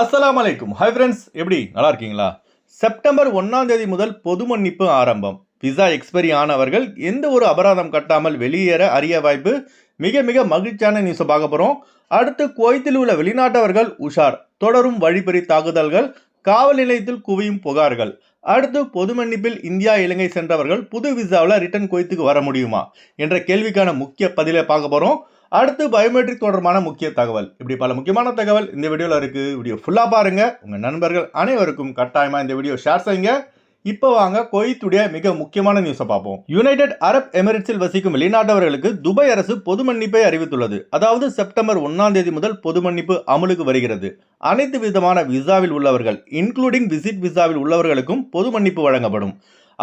அஸ்லாம் அலைக்கும் hi friends எப்படி? நல்லா இருக்கீங்களா செப்டம்பர் ஒன்றாம் தேதி முதல் பொது மன்னிப்பு ஆரம்பம். விசா எக்ஸ்பைரி ஆனவர்கள் எந்த ஒரு அபராதம் கட்டாமல் வெளியேற அரிய வாய்ப்பு மிக மிக மகிழ்ச்சியான நியூஸை பார்க்க போகிறோம் அடுத்து குவைத்தில் உள்ள வெளிநாட்டவர்கள் உஷார். தொடரும் வழிபறி தாக்குதல்கள் காவல் நிலையத்தில் குவியும் புகார்கள். அடுத்து பொது மன்னிப்பில் இந்தியா இலங்கை சென்றவர்கள் புது விசாவில் ரிட்டர்ன் குவைத்துக்கு வர முடியுமா? என்ற கேள்விக்கான முக்கிய பதிலை பார்க்க போகிறோம் அடுத்து பயோமெட்ரிக் தொடர்பான முக்கிய தகவல். இப்படி பல முக்கியமான தகவல் இந்த வீடியோவில் இருக்குது வீடியோ ஃபுல்லாக பாருங்கள் உங்கள் நண்பர்கள் அனைவருக்கும் கட்டாயமாக இந்த வீடியோ ஷேர் செய்யுங்க. இப்போ வாங்க குவைத்துடைய மிக முக்கியமான நியூஸை பார்ப்போம். யுனைடெட் அரப் எமிரேட்ஸில் வசிக்கும் வெளிநாட்டவர்களுக்கு துபாய் அரசு பொது மன்னிப்பை அறிவித்துள்ளது. அதாவது செப்டம்பர் ஒன்றாம் தேதி முதல் பொது மன்னிப்பு அமலுக்கு வருகிறது. அனைத்து விதமான விசாவில் உள்ளவர்கள் இன்க்ளூடிங் விசிட் விசாவில் உள்ளவர்களுக்கும் பொது மன்னிப்பு வழங்கப்படும்.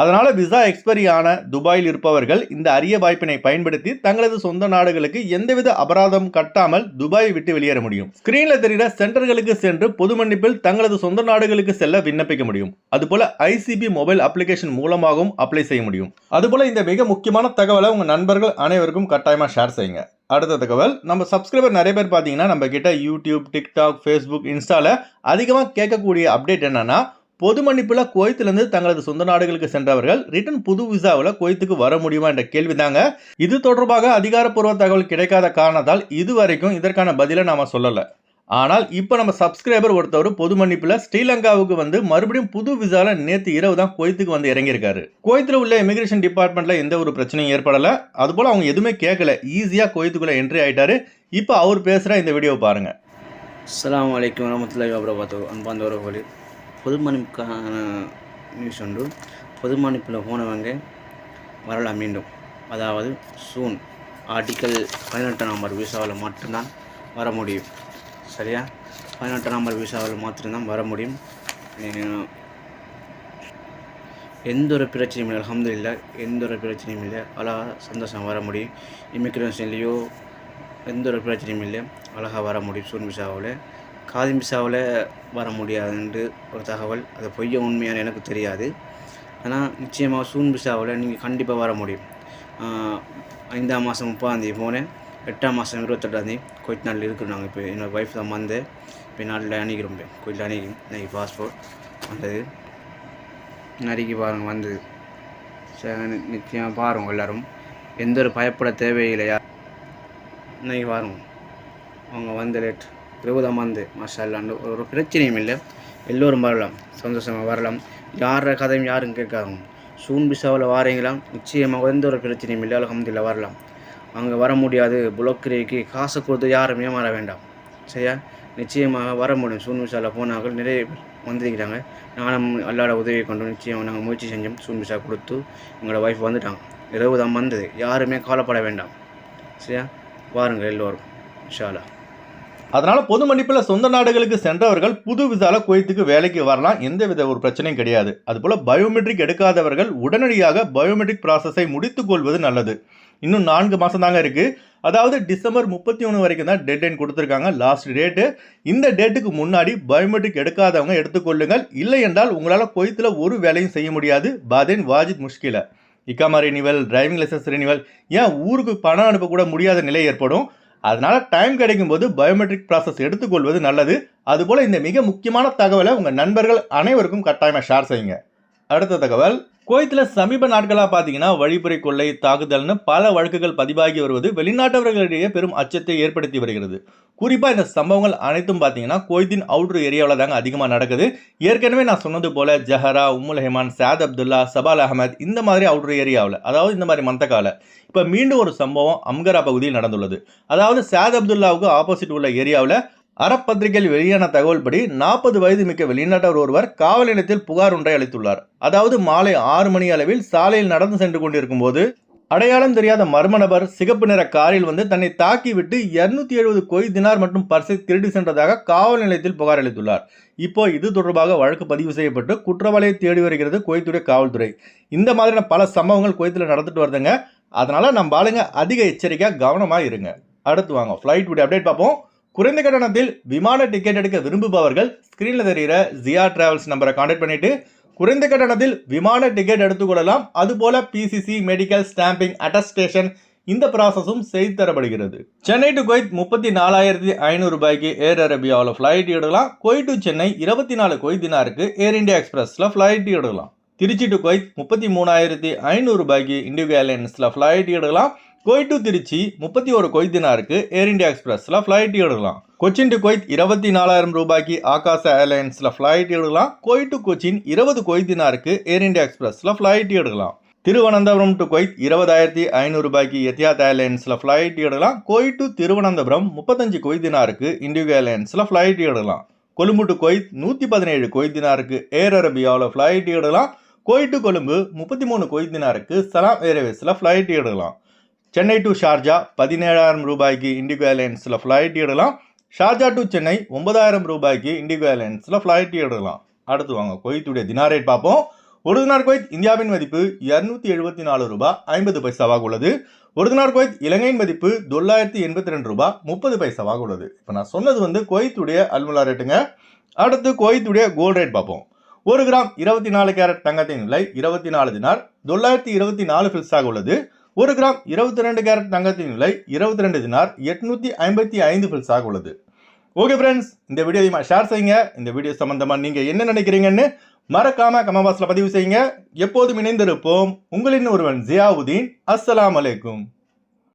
அதனால் விசா எக்ஸ்பைரி ஆன துபாயில் இருப்பவர்கள் இந்த அரிய வாய்ப்பினை பயன்படுத்தி தங்களது சொந்த நாடுகளுக்கு எந்தவித அபராதம் கட்டாமல் துபாயை விட்டு வெளியேற முடியும். ஸ்கிரீன்ல தெரிகிற சென்டர்களுக்கு சென்று பொது மன்னிப்பில் தங்களது சொந்த நாடுகளுக்கு செல்ல விண்ணப்பிக்க முடியும். அதுபோல ஐசிபி மொபைல் அப்ளிகேஷன் மூலமாகவும் அப்ளை செய்ய முடியும். அதுபோல இந்த மிக முக்கியமான தகவலை உங்கள் நண்பர்கள் அனைவருக்கும் கட்டாயமாக ஷேர் செய்யுங்க. அடுத்த தகவல் நம்ம சப்ஸ்கிரைபர் நிறைய பேர் பார்த்தீங்கன்னா நம்ம கிட்ட யூடியூப் டிக்டாக் ஃபேஸ்புக் இன்ஸ்டாவில் அதிகமாக கேட்கக்கூடிய அப்டேட் என்னன்னா பொது மன்னிப்பில் குவைத்திலிருந்து தங்களது சொந்த நாடுகளுக்கு சென்றவர்கள் ரிட்டன் புது விசாவில் குவைத்துக்கு வர முடியுமா என்ற கேள்விதாங்க. இது தொடர்பாக அதிகாரப்பூர்வ தகவல் கிடைக்காத காரணத்தால் இதுவரைக்கும் இதற்கான பதிலை நாம் சொல்லலை. ஆனால் இப்போ நம்ம சப்ஸ்கிரைபர் ஒருத்தவர் பொது மன்னிப்பில் ஸ்ரீலங்காவுக்கு வந்து மறுபடியும் புது விசாவில் நேற்று இரவு தான் குவைத்துக்கு வந்து இறங்கியிருக்காரு. குவைத்தில் உள்ள இமிகிரேஷன் டிபார்ட்மெண்ட்டில் எந்த ஒரு பிரச்சனையும் ஏற்படலை. அதுபோல் அவங்க எதுவுமே கேட்கல ஈஸியாக குவைத்துக்குள்ளே என்ட்ரி ஆகிட்டாரு இப்போ அவர் பேசுகிற இந்த வீடியோவை பாருங்கள் அஸ்ஸலாமு வலைக்கம் வரமத்துல்லாஹி வபரகாத்து அன்பார்ந்தவர்களே பொதுமணிப்புக்கான நியூஸ் ஒன்று பொதுமணிப்பில் போனவங்க வரலாம் மீண்டும். அதாவது சூன் ஆர்டிக்கல் பதினெட்டு நம்பர் விசாவில் மட்டும்தான் வர முடியும். சரியா? பதினெட்டு நம்பர் விசாவில் மட்டும்தான் வர முடியும். எந்த ஒரு பிரச்சனையும் இல்லை. அல்ஹம்துலில்லாஹ் எந்த ஒரு பிரச்சனையும் இல்லை. அழகாக சந்தோஷம் வர முடியும். இமிக்ரேஷன்லேயோ எந்த ஒரு பிரச்சனையும் இல்லை. அழகாக வர முடியும் சூன் விசாவில் காதி மிசாவில் வர முடியாதுன்ட்டு ஒரு தகவல். அது பொய்ய உண்மையான எனக்கு தெரியாது. ஆனால் நிச்சயமாக சூன் மிசாவில் நீங்கள் கண்டிப்பாக வர முடியும். ஐந்தாம் மாதம் முப்பதாந்தேதி போனேன். எட்டாம் மாதம் இருபத்தெட்டாந்தேதி கொஞ்ச நாளில் இருக்கிறோம் நாங்கள் இப்போ என்னோடய ஒய்ஃப் தான் வந்து இப்போ நாட்டில் அணிக்கிறோம் கோயிலில் அணிக்கும் இன்றைக்கி பாஸ்போர்ட் வந்தது. நறுக்கி பாருங்கள் வந்தது. நிச்சயமாக பாருங்கள் எல்லோரும். எந்த ஒரு பயப்பட தேவையில்லையா? இன்னைக்கு பாருங்க. அவங்க வந்து லேட் இருபதாம் மாஷா மாஷால்லாண்டு ஒரு பிரச்சனையும் இல்லை. எல்லோரும் வரலாம் சந்தோஷமாக வரலாம். யார கதையும் யாரும் கேட்காதுங்க. சூன் பிசாவில் வாரீங்களா? நிச்சயமாக எந்த ஒரு பிரச்சனையும் இல்லை. அலகம்தில்ல வரலாம். அங்கே வர முடியாது. புலோக்கிரிக்கு காசு கொடுத்து யாரும் ஏமாற வேண்டாம். சரியா? நிச்சயமாக வர முடியும். சூன் விசாவில் போனார்கள். நிறைய வந்திருக்கிறாங்க. நானும் அல்லாட உதவி கொண்டோம் நிச்சயம் நாங்கள் முயற்சி செஞ்சோம். சூன் விசா கொடுத்து எங்களோட ஒய்ஃப் வந்துட்டாங்க. இருபதாம் வந்தது. யாருமே கவலைப்பட வேண்டாம். சரியா? வாருங்கள் எல்லோரும். இன்ஷால்லா அதனால் பொது மன்னிப்பில் சொந்த நாடுகளுக்கு சென்றவர்கள் புது விசால குவைத்துக்கு வேலைக்கு வரலாம். எந்தவித ஒரு பிரச்சனையும் கிடையாது. அதுபோல் பயோமெட்ரிக் எடுக்காதவர்கள் உடனடியாக பயோமெட்ரிக் ப்ராசஸை முடித்துக் கொள்வது நல்லது. இன்னும் நான்கு மாதம் தாங்க இருக்குது அதாவது டிசம்பர் முப்பத்தி ஒன்று வரைக்கும் தான் டெட் லைன் கொடுத்துருக்காங்க. லாஸ்ட் டேட்டு இந்த டேட்டுக்கு முன்னாடி பயோமெட்ரிக் எடுக்காதவங்க எடுத்துக்கொள்ளுங்கள். இல்லை என்றால் உங்களால் குவைத்தில் ஒரு வேலையும் செய்ய முடியாது. பாதேன் வாஜித் முஷ்கில. இக்காமா ரெனிவல் டிரைவிங் லைசன்ஸ் ரெனிவல் ஏன் ஊருக்கு பணம் அனுப்பக்கூட முடியாத நிலை ஏற்படும்? அதனால டைம் கிடைக்கும் போது பயோமெட்ரிக் ப்ராசஸ் எடுத்துக்கொள்வது நல்லது. அதுபோல் இந்த மிக முக்கியமான தகவலை உங்கள் நண்பர்கள் அனைவருக்கும் கட்டாயமாக ஷேர் செய்யுங்க. அடுத்த தகவல். குவைத்தில் சமீப நாட்களாக பார்த்தீங்கன்னா வழிபுறை கொள்ளை தாக்குதல்னு பல வழக்குகள் பதிவாகி வருவது வெளிநாட்டவர்களிடையே பெரும் அச்சத்தை ஏற்படுத்தி வருகிறது. குறிப்பாக இந்த சம்பவங்கள் அனைத்தும் பார்த்தீங்கன்னா குவைத்தின் அவுட்ரு ஏரியாவில் தாங்க அதிகமாக நடக்குது. ஏற்கனவே நான் சொன்னது போல் ஜஹரா உம்முல் ஹெமான் சாத் அப்துல்லா சபால் அகமது இந்த மாதிரி அவுட்ரு ஏரியாவில் அதாவது இந்த மாதிரி மந்தக்கால இப்போ மீண்டும் ஒரு சம்பவம் அம்கரா பகுதியில் நடந்துள்ளது. அதாவது சாத் அப்துல்லாவுக்கு ஆப்போசிட் உள்ள ஏரியாவில் அறப்பத்திரிகையில் வெளியான தகவல்படி நாற்பது வயது மிக்க வெளிநாட்டவர் ஒருவர் காவல் நிலையத்தில் புகார் ஒன்றை அளித்துள்ளார். அதாவது மாலை ஆறு மணி அளவில் சாலையில் நடந்து சென்று கொண்டிருக்கும் போது அடையாளம் தெரியாத மர்ம நபர் சிகப்பு நிற காரில் வந்து தன்னை தாக்கிவிட்டு இருநூத்தி எழுபது கொய் தினார் மற்றும் பர்சை திருடி சென்றதாக காவல் நிலையத்தில் புகார் அளித்துள்ளார். இப்போ இது தொடர்பாக வழக்கு பதிவு செய்யப்பட்டு குற்றவாளியை தேடி வருகிறது கோயத்துடைய காவல்துறை. இந்த மாதிரியான பல சம்பவங்கள் கோயத்தில் நடந்துட்டு வருதுங்க. அதனால நம்ம ஆளுங்க அதிக எச்சரிக்கையாக கவனமாக இருங்க. அடுத்து வாங்க. ஃப்ளைட் விட அப்டேட் பார்ப்போம். குறைந்த கட்டணத்தில் விமான டிக்கெட் எடுக்க விரும்புபவர்கள் ஸ்க்ரீனில் தெரிகிற ஜியா டிராவல்ஸ் நம்பரை காண்டாக்ட் பண்ணிட்டு குறைந்த கட்டணத்தில் விமான டிக்கெட் எடுத்துக்கொள்ளலாம் அதுபோல பிசிசி மெடிக்கல் ஸ்டாம்பிங் அட்டஸ்டேஷன் இந்த ப்ராசஸும் செய்து தரப்படுகிறது. சென்னை டு குவைத் முப்பத்தி நாலாயிரத்தி ஐநூறு ரூபாய்க்கு ஏர் அரேபியாவில் ஃப்ளைட் எடுக்கலாம். குவைத் டு சென்னை இருபத்தி நாலு குவைத் தினாருக்கு ஏர் இந்தியா எக்ஸ்பிரஸில் ஃப்ளைட் எடுக்கலாம். திருச்சி டு குவைத் முப்பத்தி மூணாயிரத்தி ஐநூறு ரூபாய்க்கு இண்டிகோ ஏர்லைன்ஸில் ஃப்ளைட் எடுக்கலாம். குவைத் டு திருச்சி முப்பத்தி ஒரு கொய்தினாருக்கு தினாருக்கு ஏர் இண்டியா எக்ஸ்பிரஸில் ஃப்ளைட் எடுக்கலாம். கொச்சின் டு கொய்த் இருபத்தி நாலாயிரம் ரூபாய்க்கு ஆகாச ஏர்லைன்ஸில் ஃப்ளைட் எடுக்கலாம். குவைத் டு கொச்சின் இருபது கொய்தினாருக்கு தினாருக்கு ஏர் இந்தியா எக்ஸ்பிரஸில் ஃப்ளைட் எடுக்கலாம். திருவனந்தபுரம் டு கொய்த் இருபதாயிரத்தி ஐநூறு ரூபாய்க்கு எத்தியாத் ஏர்லைன்ஸில் ஃப்ளைட் எடுக்கலாம். குவைத் டு திருவனந்தபுரம் முப்பத்தஞ்சு கொய்தினாருக்கு இண்டிகோ ஏர்லைன்ஸில் ஃப்ளைட் எடுக்கலாம். கொழும்பு டு கொய்த் நூற்றி பதினேழு கொய்தினாருக்கு ஏர் அரபியாவில் ஃப்ளைட் எடுக்கலாம். குவைத் டு கொழும்பு முப்பத்தி மூணு கொய்தினாருக்கு சலாம் ஏர்வேஸில் ஃப்ளைட் எடுக்கலாம். சென்னை டு ஷார்ஜா பதினேழாயிரம் ரூபாய்க்கு இண்டிகோ ஏர்லைன்ஸில் ஃப்ளைட் எடுக்கலாம். ஷார்ஜா டு சென்னை ஒன்பதாயிரம் ரூபாய்க்கு இண்டிகோ ஏர்லைன்ஸில் ஃப்ளைட் எடுக்கலாம். அடுத்து வாங்க குவைத்துடைய தினார் ரேட் பார்ப்போம். ஒரு தினார் குவைத் இந்தியாவின் மதிப்பு இரநூத்தி எழுபத்தி நாலு ரூபாய் ஐம்பது பைசாவாக உள்ளது. ஒரு தினார் குவைத் இலங்கையின் மதிப்பு தொள்ளாயிரத்தி எண்பத்தி ரெண்டு ரூபாய் முப்பது பைசாவாக உள்ளது. இப்போ நான் சொன்னது வந்து குவைத்துடைய அல்முலா ரேட்டுங்க அடுத்து குவைத்துடைய கோல்ட் ரேட் பார்ப்போம். ஒரு கிராம் இருபத்தி நாலு கேரட் தங்கத்தின் விலை இருபத்தி நாலு தினார் தொள்ளாயிரத்தி இருபத்தி நாலு ஃபில்ஸாக உள்ளது. ஒரு கிராம் இருபத்தி ரெண்டு கேரட் தங்கத்தின் விலை இருபத்தி ரெண்டு தினார் எட்நூத்தி ஐம்பத்தி ஐந்து பில்ஸாக உள்ளது. ஓகே ஃப்ரெண்ட்ஸ் இந்த வீடியோ அதிகமாக ஷேர் செய்யுங்க. இந்த வீடியோ சம்பந்தமாக நீங்கள் என்ன நினைக்கிறீங்கன்னு மறக்காம கமபாஸில் பதிவு செய்யுங்க. எப்போதும் இணைந்திருப்போம். உங்களின் ஒருவன் ஜியாவுதீன். அஸ்ஸலாம் அலைக்கும்.